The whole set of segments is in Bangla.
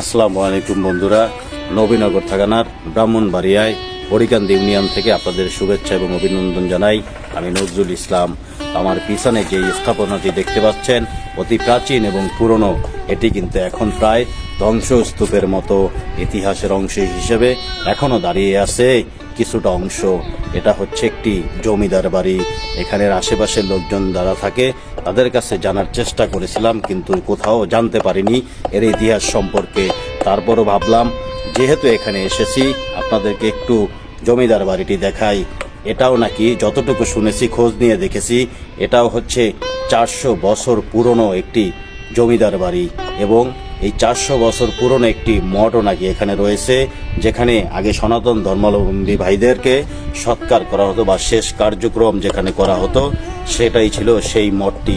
আসসালামু আলাইকুম বন্ধুরা। নবীনগর থানার ব্রাহ্মণবাড়িয়ায় হরিকান্দি ইউনিয়ন থেকে আপনাদের শুভেচ্ছা এবং অভিনন্দন জানাই আমি নজরুল ইসলাম। আমার পিছনে যে স্থাপনাটি দেখতে পাচ্ছেন, অতি প্রাচীন এবং পুরনো, এটি কিন্তু এখন প্রায় ধ্বংসস্তূপের মতো, ইতিহাসের অংশ হিসেবে এখনও দাঁড়িয়ে আছে কিছুটা অংশ। এটা হচ্ছে একটি জমিদার বাড়ি। এখানের আশেপাশের লোকজন যারা থাকে তাদের কাছে জানার চেষ্টা করেছিলাম, কিন্তু কোথাও জানতে পারিনি এর ইতিহাস সম্পর্কে। তারপরও ভাবলাম, যেহেতু এখানে এসেছি, আপনাদেরকে একটু জমিদার বাড়িটি দেখাই। এটাও নাকি যতটুকু শুনেছি, খোঁজ নিয়ে দেখেছি, এটাও হচ্ছে চারশো বছর পুরনো একটি জমিদার বাড়ি এবং এই চারশো বছর পুরনো একটি মঠও নাকি এখানে রয়েছে, যেখানে আগে সনাতন ধর্মাবলম্বী ভাইদেরকে সৎকার করা হতো বা শেষ কার্যক্রম যেখানে করা হতো, সেটাই ছিল সেই মঠটি।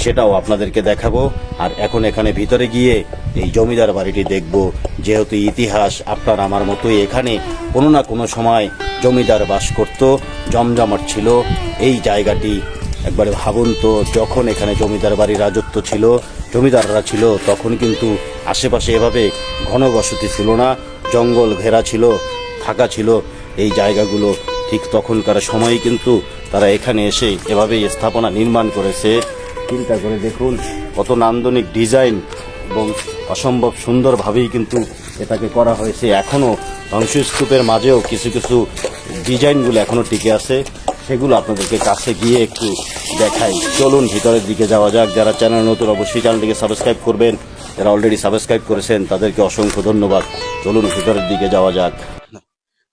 সেটাও আপনাদেরকে দেখাবো, আর এখন এখানে ভিতরে গিয়ে এই জমিদার বাড়িটি দেখব। যেহেতু ইতিহাস আপনার আমার মতোই এখানে কোনো না কোনো সময় জমিদার বাস করত, জমজমাট ছিল, এই জায়গাটি একবারে ভাবুন তো, যখন এখানে জমিদার বাড়ির রাজত্ব ছিল, জমিদাররা ছিল, তখন কিন্তু আশেপাশে এভাবে ঘনবসতি ছিল না, জঙ্গল ঘেরা ছিল, ফাঁকা ছিল। এই জায়গাগুলো ঠিক তখনকার সময়ে কিন্তু তারা এখানে এসে এভাবেই স্থাপনা নির্মাণ করেছে। চিন্তা করে দেখুন, কত নান্দনিক ডিজাইন এবং অসম্ভব সুন্দরভাবেই কিন্তু এটাকে করা হয়েছে। এখনও ধ্বংসস্তূপের মাঝেও কিছু কিছু ডিজাইনগুলো এখনও টিকে আছে। সেগুলো আপনাদেরকে কাছে গিয়ে একটু দেখাই। চলুন, ভিতরের দিকে যাওয়া যাক। যারা চ্যানেল নতুন, অবশ্যই চ্যানেলটিকে সাবস্ক্রাইব করবেন। যারা অলরেডি সাবস্ক্রাইব করেছেন, তাদেরকে অসংখ্য ধন্যবাদ। চলুন, ভিতরের দিকে যাওয়া যাক।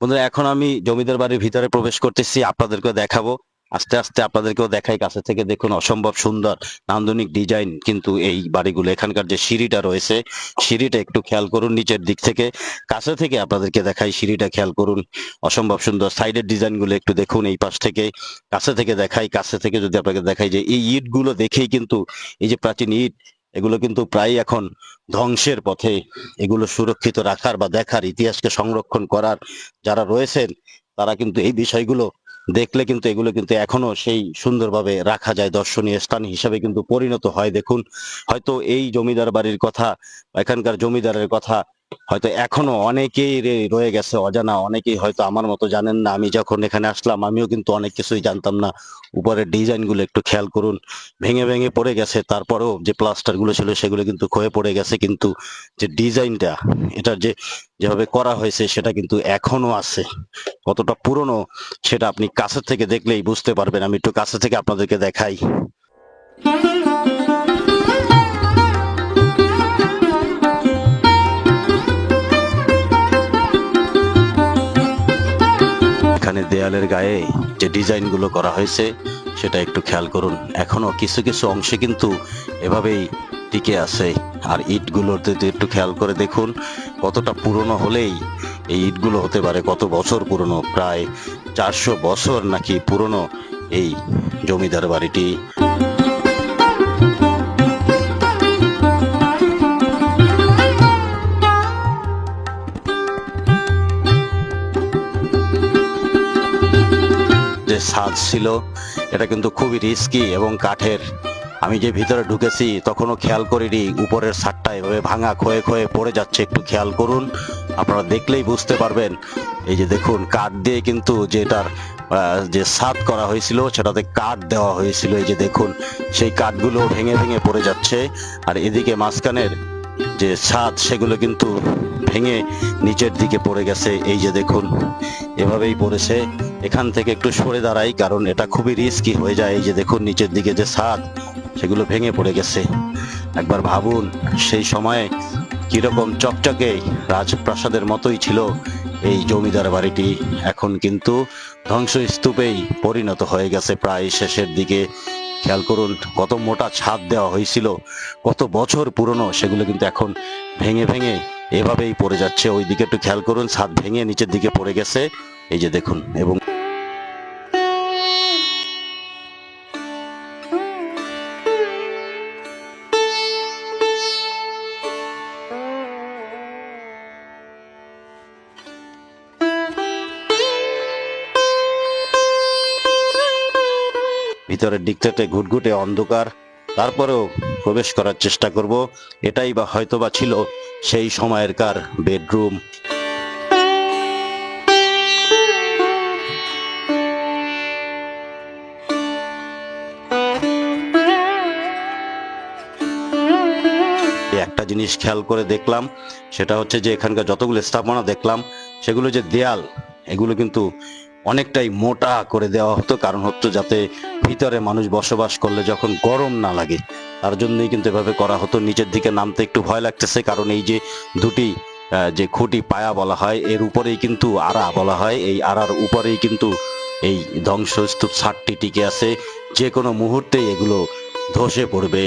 বন্ধুরা, এখন আমি জমিদার বাড়ির ভিতরে প্রবেশ করতেছি। আপনাদেরকে দেখাবো। আস্তে আস্তে আপনাদেরকেও দেখাই, কাছে থেকে দেখুন, অসম্ভব সুন্দর নান্দনিক ডিজাইন কিন্তু এই বাড়িগুলো। এখানকার যে সিঁড়িটা রয়েছে, সিঁড়িটা একটু খেয়াল করুন নিচের দিক থেকে। কাছে থেকে আপনাদেরকে দেখাই, সিঁড়িটা খেয়াল করুন, অসম্ভব সুন্দর। সাইডের ডিজাইনগুলো একটু দেখুন এই পাশ থেকে। কাছে থেকে দেখাই, কাছে থেকে যদি আপনাকে দেখাই যে এই ইটগুলো দেখেই কিন্তু এই যে প্রাচীন ইট, এগুলো কিন্তু প্রায় এখন ধ্বংসের পথে। এগুলো সুরক্ষিত রাখার বা দেখার ইতিহাসকে সংরক্ষণ করার যারা রয়েছেন, তারা কিন্তু এই বিষয়গুলো দেখলে কিন্তু এগুলো কিন্তু এখনও সেই সুন্দরভাবে রাখা যায় দর্শনীয় স্থান হিসাবে কিন্তু পরিণত হয়। দেখুন, হয়তো এই জমিদার বাড়ির কথা, এখানকার জমিদারের কথা হয়তো এখনও অনেকেই রয়ে গেছে অজানা। অনেকেই হয়তো আমার মতো জানেন না। আমি যখন এখানে আসলাম, আমিও কিন্তু অনেক কিছুই জানতাম না। উপরের ডিজাইনগুলো একটু খেয়াল করুন। ভেঙে ভেঙে পড়ে গেছে। তারপরেও যে প্লাস্টারগুলো ছিল, সেগুলো কিন্তু ক্ষয়ে পড়ে গেছে। কিন্তু যে ডিজাইনটা, এটার যে, যেভাবে করা হয়েছে, সেটা কিন্তু এখনও আছে। কতটা পুরনো সেটা আপনি কাছে থেকে দেখলেই বুঝতে পারবেন। আমি একটু কাছে থেকে আপনাদেরকে দেখাই। এখানে দেয়ালের গায়ে যে ডিজাইনগুলো করা হয়েছে, সেটা একটু খেয়াল করুন। এখনও কিছু কিছু অংশে কিন্তু এভাবেই টিকে আছে। আর ইটগুলোর যদি একটু খেয়াল করে দেখুন, কতটা পুরনো হলেই এই ইটগুলো হতে পারে কত বছর পুরনো? প্রায় চারশো বছর নাকি পুরনো এই জমিদার বাড়িটি? যে ছাদ ছিল, এটা কিন্তু খুবই রিস্কি এবং কাঠের। আমি যে ভিতরে ঢুকেছি, তখনও খেয়াল করিনি, উপরের ছাদটা এভাবে ভাঙা ক্ষয়ে ক্ষয়ে পড়ে যাচ্ছে, একটু খেয়াল করুন। আপনারা দেখলেই বুঝতে পারবেন। এই যে দেখুন, কাঠ দিয়ে কিন্তু যেটার যে ছাদ করা হয়েছিল, সেটাতে কাঠ দেওয়া হয়েছিল। এই যে দেখুন, সেই কাঠগুলো ভেঙে ভেঙে পড়ে যাচ্ছে। আর এদিকে মাঝখানের যে ছাদ, সেগুলো কিন্তু ভেঙে নিচের দিকে পড়ে গেছে। এই যে দেখুন, এভাবেই পড়েছে। এখান থেকে একটু সরে দাঁড়াই, কারণ এটা খুবই রিস্কি হয়ে যায়। এই যে দেখুন, নিচের দিকে যে ছাদ সেগুলো ভেঙে পড়ে গেছে। একবার ভাবুন, সেই সময়ে কীরকম চকচকে রাজপ্রাসাদের মতোই ছিল এই জমিদার বাড়িটি। এখন কিন্তু ধ্বংসস্তূপেই পরিণত হয়ে গেছে, প্রায় শেষের দিকে। খেয়াল করুন, কত মোটা ছাদ দেওয়া হয়েছিল, কত বছর পুরনো, সেগুলো কিন্তু এখন ভেঙে ভেঙে এভাবেই পড়ে যাচ্ছে। ওই দিকে একটু খেয়াল করুন, ছাদ ভেঙে নিচের দিকে পড়ে গেছে। এই যে দেখুন, এবং ভিতরের দিকটাতে ঘুটঘুটে অন্ধকার, তারপরেও প্রবেশ করার চেষ্টা করব, এটাই বা হয়তোবা ছিল সেই সময়কার বেডরুম। একটা জিনিস খেয়াল করে দেখলাম, সেটা হচ্ছে যে এখানকার যতগুলো স্থাপনা দেখলাম, সেগুলো যে দেয়াল, এগুলো কিন্তু অনেকটাই মোটা করে দেওয়া হতো, কারণ হতো যাতে ভিতরে মানুষ বসবাস করলে যখন গরম না লাগে। তার জন্যই কিন্তু এভাবে করা হতো। নিচের দিকে নামতে একটু ভয় লাগতেছে, কারণ এই যে দুটি যে খুঁটি পায়া বলা হয়, এর উপরেই কিন্তু আড়া বলা হয়। এই আড়ার উপরেই কিন্তু এই ধ্বংসস্তূপ ছাদটি টিকে আছে। যে কোনো মুহূর্তেই এগুলো ধসে পড়বে।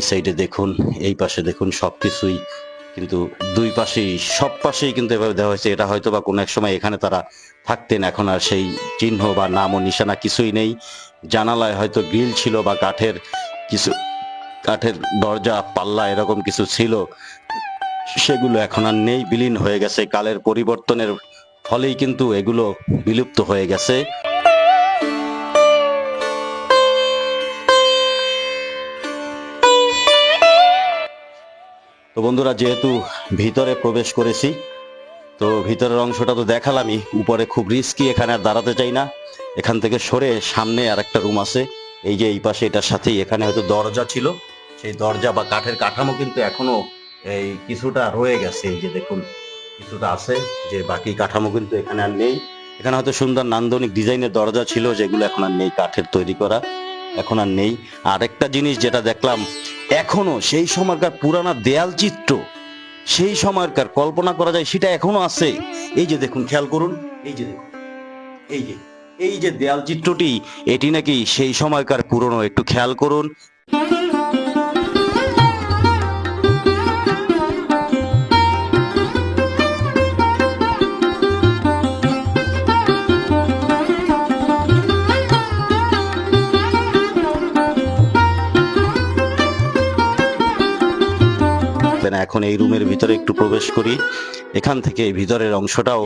এই সাইডে দেখুন, এই পাশে দেখুন সব কিছুই কিন্তু দুই পাশেই, সব পাশেই কিন্তু এভাবে দেওয়া হয়েছে। এটা হয়তো বা কোনো এক সময় এখানে তারা থাকতেন, এখন আর সেই চিহ্ন বা নাম ও নিশানা কিছুই নেই। জানালায় হয়তো গ্রিল ছিল বা কাঠের কিছু, কাঠের দরজা, পাল্লা এরকম কিছু ছিল। সেগুলো এখন আর নেই, বিলীন হয়ে গেছে। কালের পরিবর্তনের ফলেই কিন্তু এগুলো বিলুপ্ত হয়ে গেছে। তো বন্ধুরা, যেহেতু ভিতরে প্রবেশ করেছি, তো ভিতরের অংশটা তো দেখালামই, উপরে খুব রিস্কি এখানে আর দাঁড়াতে চাই না। এখান থেকে সরে সামনে আর একটা রুম আছে, এই যে এই পাশে এটার সাথেই, এখানে হয়তো দরজা ছিল, সেই দরজা বা কাঠের কাঠামো কিন্তু এখনও এই কিছুটা রয়ে গেছে, এই যে দেখুন, কিছুটা আছে, যে বাকি কাঠামো কিন্তু এখানে আর নেই। এখানে হয়তো সুন্দর নান্দনিক ডিজাইনের দরজা ছিল, যেগুলো এখন আর নেই, কাঠের তৈরি করা, এখন আর নেই। আরেকটা জিনিস যেটা দেখলাম এখনও সেই সময়কার পুরানা দেয়াল চিত্র, সেই সময়কার কল্পনা করা যায় সেটা এখনও আছে। এই যে দেখুন, খেয়াল করুন, এই যে দেখুন, এই যে এই যে দেয়াল চিত্রটি, এটি নাকি সেই সময়কার পুরনো, একটু খেয়াল করুন। এখন এই রুমের ভিতরে একটু প্রবেশ করি। এখান থেকে ভিতরের অংশটাও,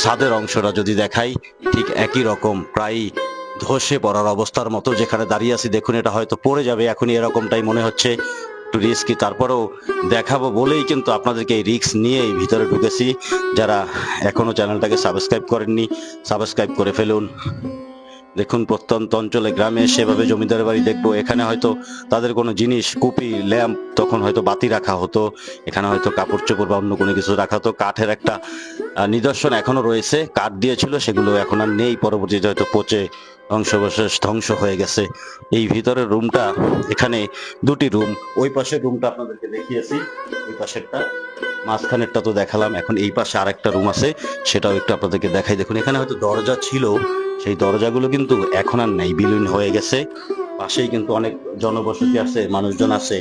ছাদের অংশটা যদি দেখাই, ঠিক একই রকম প্রায় ধসে পড়ার অবস্থার মতো যেখানে দাঁড়িয়ে আছি, দেখুন এটা হয়তো পড়ে যাবে, এখনই এরকমটাই মনে হচ্ছে, একটু রিস্কি তারপরেও দেখাবো বলেই কিন্তু আপনাদেরকে এই রিস্ক নিয়েই ভিতরে ঢুকেছি। যারা এখনও চ্যানেলটাকে সাবস্ক্রাইব করেননি সাবস্ক্রাইব করে ফেলুন। দেখুন, প্রত্যন্ত অঞ্চলে, গ্রামে সেভাবে জমিদার বাড়ি দেখব। এখানে হয়তো তাদের কোনো জিনিস, কুপি, ল্যাম্প তখন হয়তো বাতি রাখা হতো। এখানে হয়তো কাপড় চোপড় বা অন্য কোনো কিছু রাখা হতো। কাঠের একটা নিদর্শন এখনও রয়েছে। কাঠ দিয়েছিল, সেগুলো এখন আর নেই। পরবর্তীতে হয়তো পচে ধ্বংসবশেষ, ধ্বংস হয়ে গেছে। এই ভিতরের রুমটা, এখানে দুটি রুম। ওই পাশের রুমটা আপনাদেরকে দেখিয়েছি। ওই পাশেরটা, মাঝখানেরটা তো দেখালাম। এখন এই পাশে আর একটা রুম আছে। সেটাও একটু আপনাদেরকে দেখাই। দেখুন, এখানে হয়তো দরজা ছিল। সেই দরজাগুলো কিন্তু এখন আর নেই, বিলীন হয়ে গেছে। পাশেই কিন্তু অনেক জনবসতি আছে, মানুষজন আছে।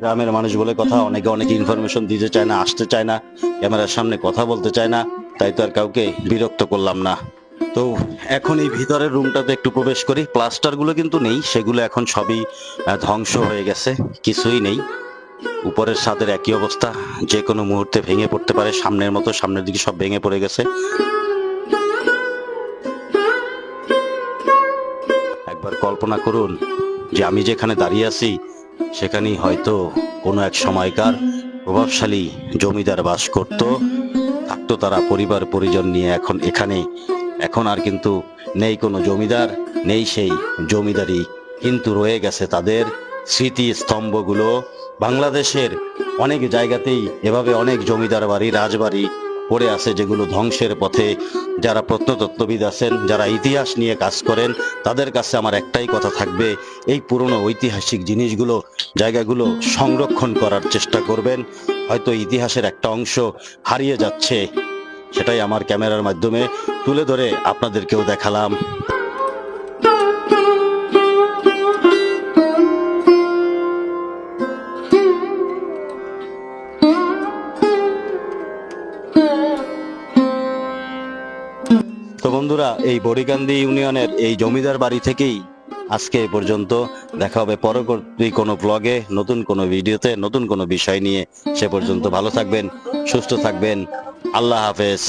গ্রামের মানুষ বলে কথা, অনেকে অনেক ইনফরমেশন দিতে চায় না, আসতে চায় না, ক্যামেরার সামনে কথা বলতে চায় না, তাই তো আর কাউকে বিরক্ত করলাম না। তো এখন এই ভিতরের রুমটাতে একটু প্রবেশ করি। প্লাস্টারগুলো কিন্তু নেই, সেগুলো এখন সবই ধ্বংস হয়ে গেছে, কিছুই নেই। উপরের ছাদের একই অবস্থা যে কোনো মুহূর্তে ভেঙে পড়তে পারে, সামনের মতো সামনের দিকে সব ভেঙে পড়ে গেছে। কল্পনা করুন যে আমি যেখানে দাঁড়িয়ে আছি, সেখানেই হয়তো কোনো এক সময়কার প্রভাবশালী জমিদার বাস করত, থাকতো তারা পরিবার পরিজন নিয়ে এখন এখানে। এখন আর কিন্তু নেই কোনো জমিদার, নেই সেই জমিদারি কিন্তু রয়ে গেছে তাদের স্মৃতি স্তম্ভগুলো বাংলাদেশের অনেক জায়গাতেই এভাবে অনেক জমিদার বাড়ি, রাজবাড়ি পড়ে আছে যেগুলো ধ্বংসের পথে। যারা প্রত্নতত্ত্ববিদ আছেন, যারা ইতিহাস নিয়ে কাজ করেন, তাদের কাছে আমার একটাই কথা থাকবে, এই পুরনো ঐতিহাসিক জিনিসগুলো, জায়গাগুলো সংরক্ষণ করার চেষ্টা করবেন। হয়তো ইতিহাসের একটা অংশ হারিয়ে যাচ্ছে, সেটাই আমার ক্যামেরার মাধ্যমে তুলে ধরে আপনাদেরকেও দেখালাম। তো বন্ধুরা, এই বড়িকান্দি ইউনিয়নের এই জমিদার বাড়ি থেকেই আজকে এ পর্যন্ত দেখা হবে। পরবর্তী কোনো ব্লগে নতুন কোনো ভিডিওতে, নতুন কোনো বিষয় নিয়ে। সে পর্যন্ত ভালো থাকবেন, সুস্থ থাকবেন। আল্লাহ হাফেজ।